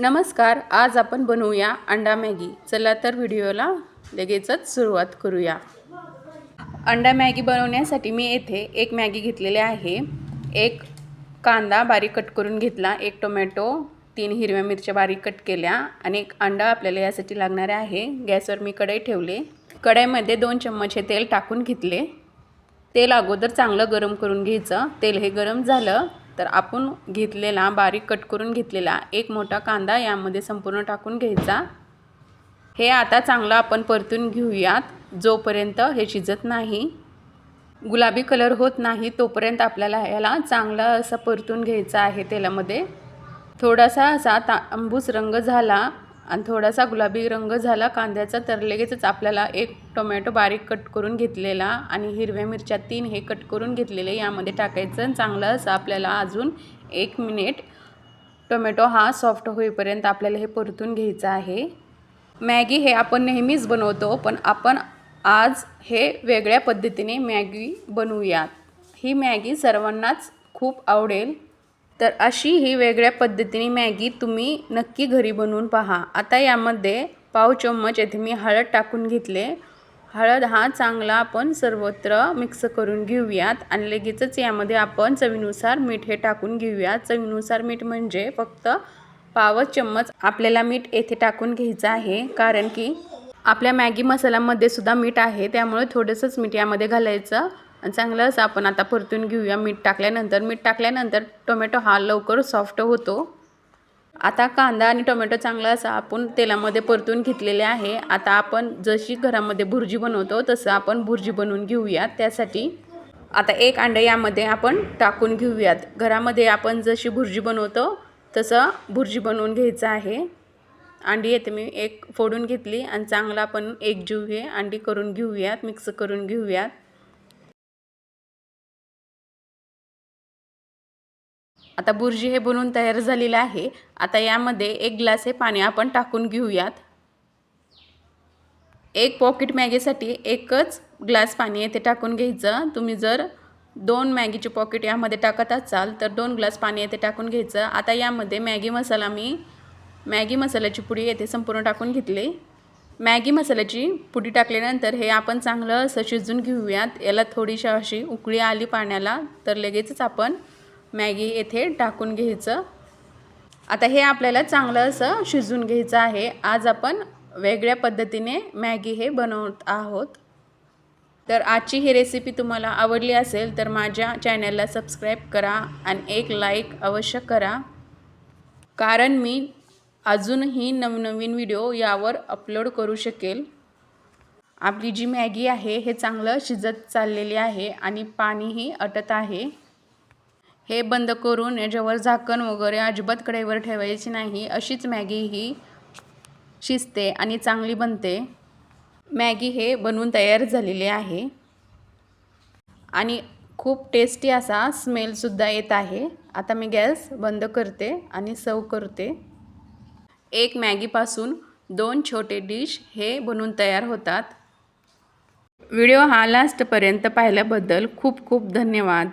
नमस्कार आज आपण बनवूया अंडा मॅगी. चला तर व्हिडिओला लगेचच सुरुवात करूया. अंडा मॅगी बनवण्यासाठी मी येथे एक मॅगी घेतलेली आहे. एक कांदा बारीक कट करून घेतला एक टोमॅटो तीन हिरव्या मिरच्या बारीक कट केल्या आणि एक अंडा आपल्याला यासाठी लागणार आहे. गॅसवर मी कढई ठेवले. कढईमध्ये दोन चम्मच हे तेल टाकून घेतले. तेल अगोदर चांगलं गरम करून घ्यायचं. तेल हे गरम झालं. तर आपण घेतलेला बारीक कट करून घेतलेला एक मोठा कांदा यामध्ये संपूर्ण टाकून घ्यायचा. हे आता चांगलं आपण परतून घेऊयात जोपर्यंत हे शिजत नाही. गुलाबी कलर होत नाही तोपर्यंत आपल्याला याला चांगला असा परतून घ्यायचा आहे तेलामध्ये. थोडासा असा तांबूस रंग झाला आणि थोडासा गुलाबी रंग झाला कांद्याचा तर लगेचच आपल्याला एक टोमॅटो बारीक कट करून घेतलेला आणि हिरव्या मिरच्या तीन हे कट करून घेतलेले यामध्ये टाकायचं चांगलं असं आपल्याला अजून एक मिनिट टोमॅटो हा सॉफ्ट होईपर्यंत आपल्याला हे परतून घ्यायचं आहे. मॅगी हे आपण नेहमीच बनवतो पण आपण आज हे वेगळ्या पद्धतीने मॅगी बनवूयात. ही मॅगी सर्वांनाच खूप आवडेल. तर अशी ही वेगळ्या पद्धतीने मॅगी तुम्ही नक्की घरी बनवून पहा. आता यामध्ये पाव चम्मच येथे मी हळद टाकून घेतले. हळद हा चांगला आपण सर्वत्र मिक्स करून घेऊयात आणि लगेचच यामध्ये आपण चवीनुसार मीठ हे टाकून घेऊयात. चवीनुसार मीठ म्हणजे फक्त पावच चम्मच आपल्याला मीठ येथे टाकून घ्यायचं आहे. कारण की आपल्या मॅगी मसाल्यामध्ये सुद्धा मीठ आहे त्यामुळे थोडंसंच मीठ यामध्ये घालायचं. आणि चांगलं असं आपण आता परतून घेऊया. मीठ टाकल्यानंतर मीठ टाकल्यानंतर टोमॅटो हा लवकर सॉफ्ट होतो. आता कांदा आणि टोमॅटो चांगला असा आपण तेलामध्ये परतून घेतलेले आहे. आता आपण जशी घरामध्ये भुर्जी बनवतो तसं आपण भुर्जी बनवून घेऊयात. त्यासाठी आता एक अंडं यामध्ये आपण टाकून घेऊयात. घरामध्ये आपण जशी भुर्जी बनवतो तसं भुर्जी बनवून घ्यायचं आहे. अंडी येते मी एक फोडून घेतली. आणि चांगला आपण एक जीव हे अंडी करून घेऊयात मिक्स करून घेऊयात. आता बुर्जी हे बनवून तयार झालेलं आहे. आता यामध्ये एक ग्लास हे पाणी आपण टाकून घेऊयात. एक पॉकेट मॅगीसाठी एकच ग्लास पाणी येथे टाकून घ्यायचं. तुम्ही जर दोन मॅगीचे पॉकेट यामध्ये टाकत असाल तर दोन ग्लास पाणी येथे टाकून घ्यायचं. आता यामध्ये मॅगी मसाला मी मॅगी मसाल्याची पुडी येथे संपूर्ण टाकून घेतली. मॅगी मसाल्याची पुडी टाकल्यानंतर हे आपण चांगलं असं शिजून घेऊयात. याला थोडीशी अशी उकळी आली पाण्याला तर लगेचच आपण मॅगी येथे टाकून घ्यायचं. आता हे आपल्याला चांगलं असं शिजून घ्यायचं आहे. आज आपण वेगळ्या पद्धतीने मॅगी हे बनवत आहोत. तर आजची ही रेसिपी तुम्हाला आवडली असेल तर माझ्या चॅनलला सबस्क्राईब करा आणि एक लाईक अवश्य करा. कारण मी अजूनही नवनवीन व्हिडिओ यावर अपलोड करू शकेल. आपली जी मॅगी आहे हे चांगलं शिजत चाललेली आहे आणि पाणीही अटत आहे. हे बंद करून याच्यावर झाकण वगैरे अजिबात कढईवर ठेवायची नाही. अशीच मॅगी ही शिजते आणि चांगली बनते. मॅगी हे बनवून तयार झालेले आहे. आणि खूप टेस्टी असा स्मेलसुद्धा येत आहे. आता मी गॅस बंद करते आणि सर्व करते. एक मॅगीपासून दोन छोटे डिश हे बनवून तयार होतात. व्हिडिओ हा लास्टपर्यंत पाहिल्याबद्दल खूप खूप धन्यवाद.